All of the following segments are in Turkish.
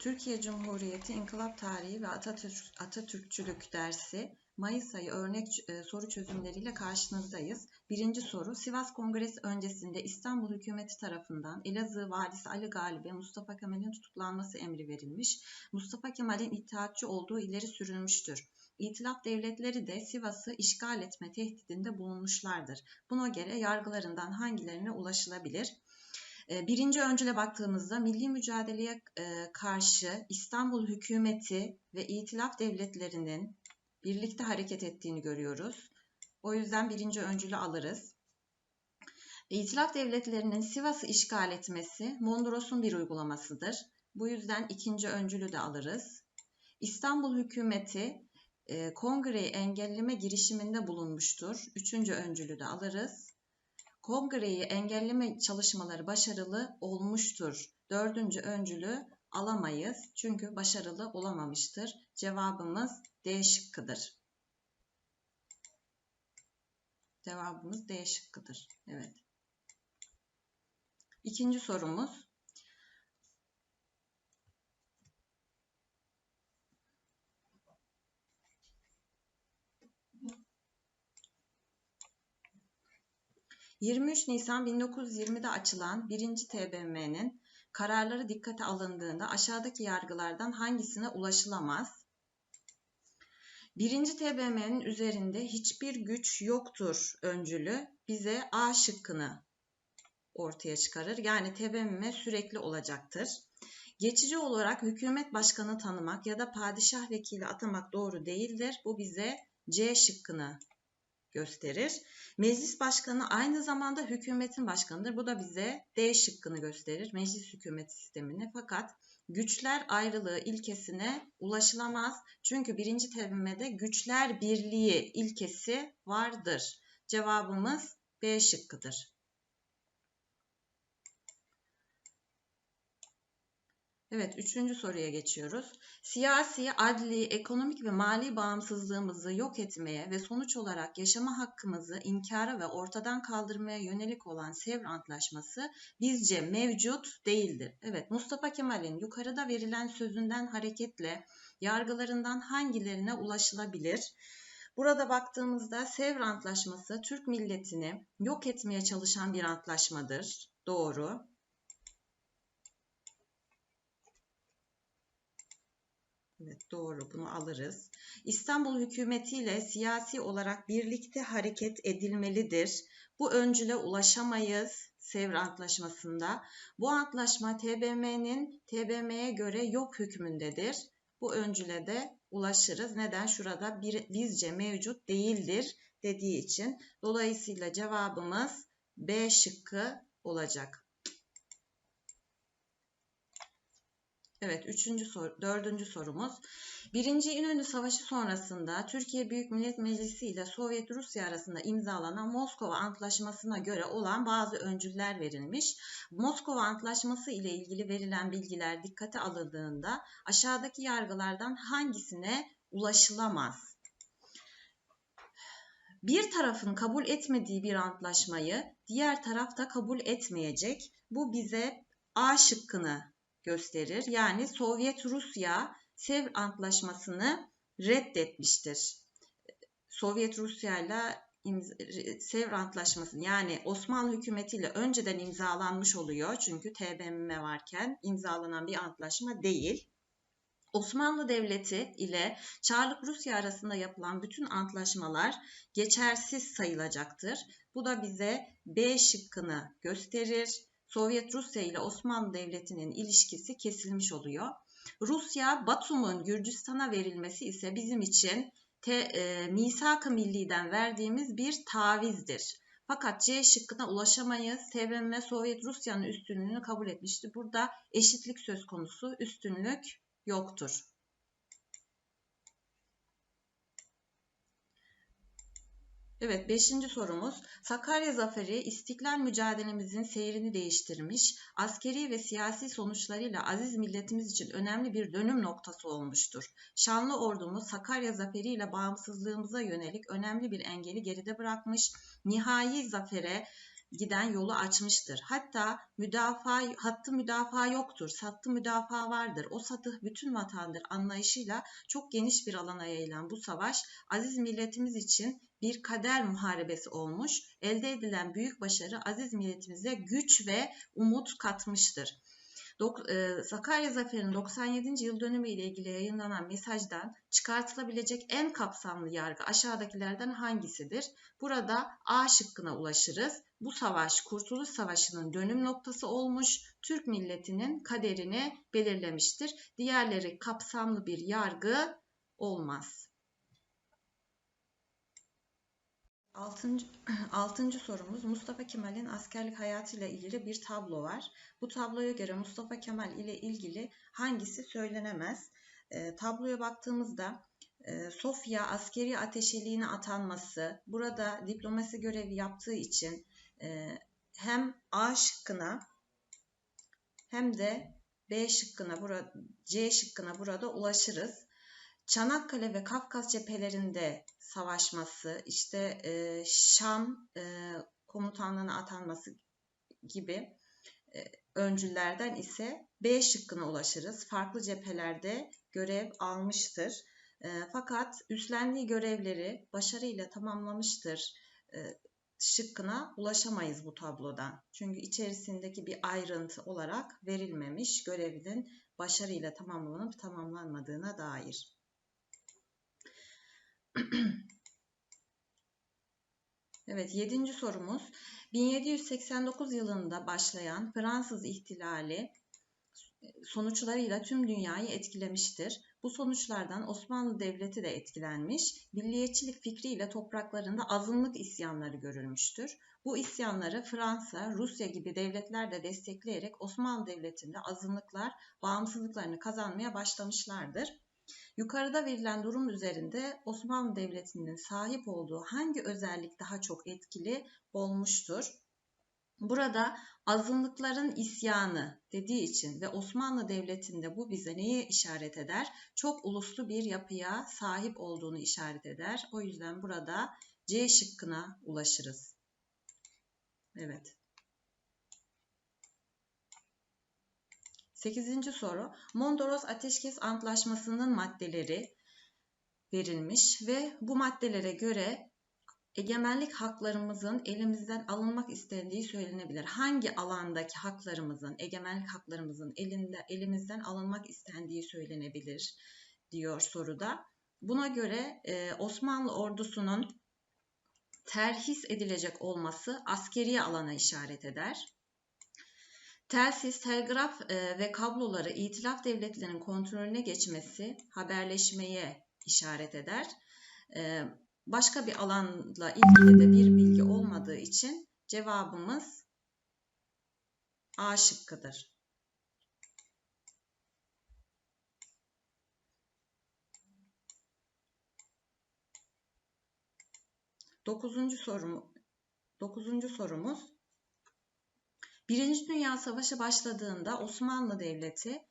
Türkiye Cumhuriyeti İnkılap Tarihi ve Atatürk, Atatürkçülük dersi Mayıs ayı örnek e, soru çözümleriyle karşınızdayız. Birinci soru, Sivas Kongresi öncesinde İstanbul hükümeti tarafından Elazığ valisi Ali Galip'e Mustafa Kemal'in tutuklanması emri verilmiş. Mustafa Kemal'in ittihatçı olduğu ileri sürülmüştür. İtilaf devletleri de Sivas'ı işgal etme tehdidinde bulunmuşlardır. Buna göre yargılarından hangilerine ulaşılabilir? Ee, birinci öncüle baktığımızda milli mücadeleye e, karşı İstanbul hükümeti ve itilaf devletlerinin birlikte hareket ettiğini görüyoruz. O yüzden birinci öncülü alırız. İtilaf devletlerinin Sivas'ı işgal etmesi Mondros'un bir uygulamasıdır. Bu yüzden ikinci öncülü de alırız. İstanbul hükümeti e, kongreyi engelleme girişiminde bulunmuştur. Üçüncü öncülü de alırız. Kongreyi engelleme çalışmaları başarılı olmuştur. Dördüncü öncülü alamayız çünkü başarılı olamamıştır. Cevabımız D şıkkıdır. Cevabımız D şıkkıdır. Evet. İkinci sorumuz. 23 Nisan 1920'de açılan 1. TBMM'nin kararları dikkate alındığında aşağıdaki yargılardan hangisine ulaşılamaz? 1. TBMM'nin üzerinde hiçbir güç yoktur öncülü bize A şıkkını ortaya çıkarır. Yani TBMM sürekli olacaktır. Geçici olarak hükümet başkanı tanımak ya da padişah vekili atamak doğru değildir. Bu bize C şıkkını gösterir. Meclis başkanı aynı zamanda hükümetin başkanıdır. Bu da bize D şıkkını gösterir. Meclis hükümet sistemini. Fakat güçler ayrılığı ilkesine ulaşılamaz. Çünkü birinci terimde güçler birliği ilkesi vardır. Cevabımız B şıkkıdır. Evet, üçüncü soruya geçiyoruz. Siyasi, adli, ekonomik ve mali bağımsızlığımızı yok etmeye ve sonuç olarak yaşama hakkımızı inkara ve ortadan kaldırmaya yönelik olan Sevr Antlaşması bizce mevcut değildir. Evet, Mustafa Kemal'in yukarıda verilen sözünden hareketle yargılarından hangilerine ulaşılabilir? Burada baktığımızda Sevr Antlaşması Türk milletini yok etmeye çalışan bir antlaşmadır. Doğru. Evet doğru bunu alırız. İstanbul hükümetiyle siyasi olarak birlikte hareket edilmelidir. Bu öncüle ulaşamayız Sevr Antlaşması'nda. Bu antlaşma TBMM'nin TBM'ye göre yok hükmündedir. Bu öncüle de ulaşırız. Neden? Şurada bir, bizce mevcut değildir dediği için. Dolayısıyla cevabımız B şıkkı olacak. Evet, üçüncü soru, dördüncü sorumuz. Birinci İnönü Savaşı sonrasında Türkiye Büyük Millet Meclisi ile Sovyet Rusya arasında imzalanan Moskova Antlaşması'na göre olan bazı öncüller verilmiş. Moskova Antlaşması ile ilgili verilen bilgiler dikkate alındığında aşağıdaki yargılardan hangisine ulaşılamaz? Bir tarafın kabul etmediği bir antlaşmayı diğer taraf da kabul etmeyecek. Bu bize A şıkkını gösterir. Yani Sovyet Rusya Sevr Antlaşması'nı reddetmiştir. Sovyet Rusya ile Sevr Antlaşması yani Osmanlı hükümeti ile önceden imzalanmış oluyor. Çünkü TBMM varken imzalanan bir antlaşma değil. Osmanlı Devleti ile Çarlık Rusya arasında yapılan bütün antlaşmalar geçersiz sayılacaktır. Bu da bize B şıkkını gösterir. Sovyet Rusya ile Osmanlı Devleti'nin ilişkisi kesilmiş oluyor. Rusya, Batum'un Gürcistan'a verilmesi ise bizim için te, e, misak-ı milliden verdiğimiz bir tavizdir. Fakat C şıkkına ulaşamayız. TBMM Sovyet Rusya'nın üstünlüğünü kabul etmişti. Burada eşitlik söz konusu, üstünlük yoktur. Evet, beşinci sorumuz. Sakarya Zaferi istiklal mücadelemizin seyrini değiştirmiş, askeri ve siyasi sonuçlarıyla aziz milletimiz için önemli bir dönüm noktası olmuştur. Şanlı ordumuz Sakarya Zaferi ile bağımsızlığımıza yönelik önemli bir engeli geride bırakmış, nihai zafere giden yolu açmıştır. Hatta müdafaa, hattı müdafaa yoktur, sattı müdafaa vardır. O satı bütün vatandır anlayışıyla çok geniş bir alana yayılan bu savaş aziz milletimiz için bir kader muharebesi olmuş. Elde edilen büyük başarı aziz milletimize güç ve umut katmıştır. E, Sakarya Zaferi'nin 97. yıl dönümü ile ilgili yayınlanan mesajdan çıkartılabilecek en kapsamlı yargı aşağıdakilerden hangisidir? Burada A şıkkına ulaşırız. Bu savaş Kurtuluş Savaşı'nın dönüm noktası olmuş, Türk milletinin kaderini belirlemiştir. Diğerleri kapsamlı bir yargı olmaz. Altıncı, altıncı sorumuz Mustafa Kemal'in askerlik hayatıyla ilgili bir tablo var. Bu tabloya göre Mustafa Kemal ile ilgili hangisi söylenemez? E, tabloya baktığımızda e, Sofya askeri ateşeliğine atanması, burada diplomasi görevi yaptığı için e, hem A şıkkına hem de B şıkkına, burada, C şıkkına burada ulaşırız. Çanakkale ve Kafkas cephelerinde savaşması, işte e, Şam e, komutanlığına atanması gibi e, öncüllerden ise B şıkkına ulaşırız. Farklı cephelerde görev almıştır. E, fakat üstlendiği görevleri başarıyla tamamlamıştır e, şıkkına ulaşamayız bu tablodan. Çünkü içerisindeki bir ayrıntı olarak verilmemiş görevinin başarıyla tamamlanıp tamamlanmadığına dair. evet, yedinci sorumuz. 1789 yılında başlayan Fransız ihtilali sonuçlarıyla tüm dünyayı etkilemiştir. Bu sonuçlardan Osmanlı Devleti de etkilenmiş, milliyetçilik fikriyle topraklarında azınlık isyanları görülmüştür. Bu isyanları Fransa, Rusya gibi devletler de destekleyerek Osmanlı Devleti'nde azınlıklar bağımsızlıklarını kazanmaya başlamışlardır. Yukarıda verilen durum üzerinde Osmanlı Devleti'nin sahip olduğu hangi özellik daha çok etkili olmuştur? Burada azınlıkların isyanı dediği için ve Osmanlı Devleti'nde bu bize neyi işaret eder? Çok uluslu bir yapıya sahip olduğunu işaret eder. O yüzden burada C şıkkına ulaşırız. Evet. Sekizinci soru. Mondros Ateşkes Antlaşması'nın maddeleri verilmiş ve bu maddelere göre egemenlik haklarımızın elimizden alınmak istendiği söylenebilir. Hangi alandaki haklarımızın, egemenlik haklarımızın elinde, elimizden alınmak istendiği söylenebilir diyor soruda. Buna göre e, Osmanlı ordusunun terhis edilecek olması askeri alana işaret eder. Telsiz, telgraf e, ve kabloları itilaf devletlerinin kontrolüne geçmesi haberleşmeye işaret eder. E, başka bir alanla ilgili de bir bilgi olmadığı için cevabımız A şıkkıdır. Dokuzuncu sorum, dokuzuncu sorumuz Birinci Dünya Savaşı başladığında Osmanlı Devleti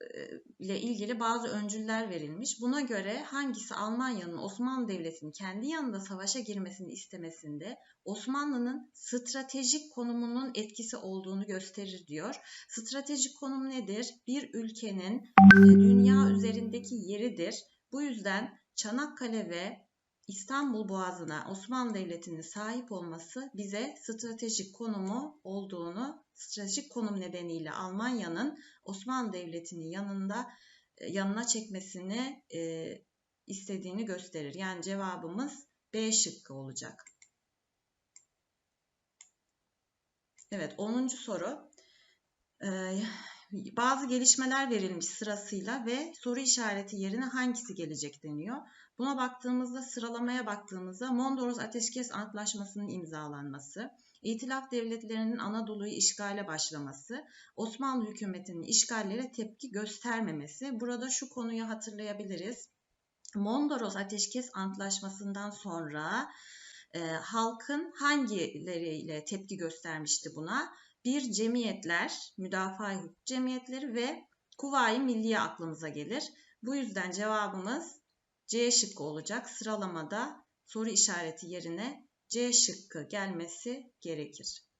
e, ile ilgili bazı öncüller verilmiş. Buna göre hangisi Almanya'nın Osmanlı Devleti'nin kendi yanında savaşa girmesini istemesinde Osmanlı'nın stratejik konumunun etkisi olduğunu gösterir diyor. Stratejik konum nedir? Bir ülkenin e, dünya üzerindeki yeridir. Bu yüzden Çanakkale ve İstanbul Boğazı'na Osmanlı Devleti'nin sahip olması bize stratejik konumu olduğunu, stratejik konum nedeniyle Almanya'nın Osmanlı Devleti'nin yanında e, yanına çekmesini e, istediğini gösterir. Yani cevabımız B şıkkı olacak. Evet 10. soru. Ee, bazı gelişmeler verilmiş sırasıyla ve soru işareti yerine hangisi gelecek deniyor. Buna baktığımızda sıralamaya baktığımızda Mondros Ateşkes Antlaşması'nın imzalanması, İtilaf devletlerinin Anadolu'yu işgale başlaması, Osmanlı hükümetinin işgallere tepki göstermemesi. Burada şu konuyu hatırlayabiliriz. Mondros Ateşkes Antlaşması'ndan sonra e, halkın hangileriyle tepki göstermişti buna? Bir cemiyetler, müdafaa hukuk cemiyetleri ve Kuvayi Milliye aklımıza gelir. Bu yüzden cevabımız C şıkkı olacak. Sıralamada soru işareti yerine C şıkkı gelmesi gerekir.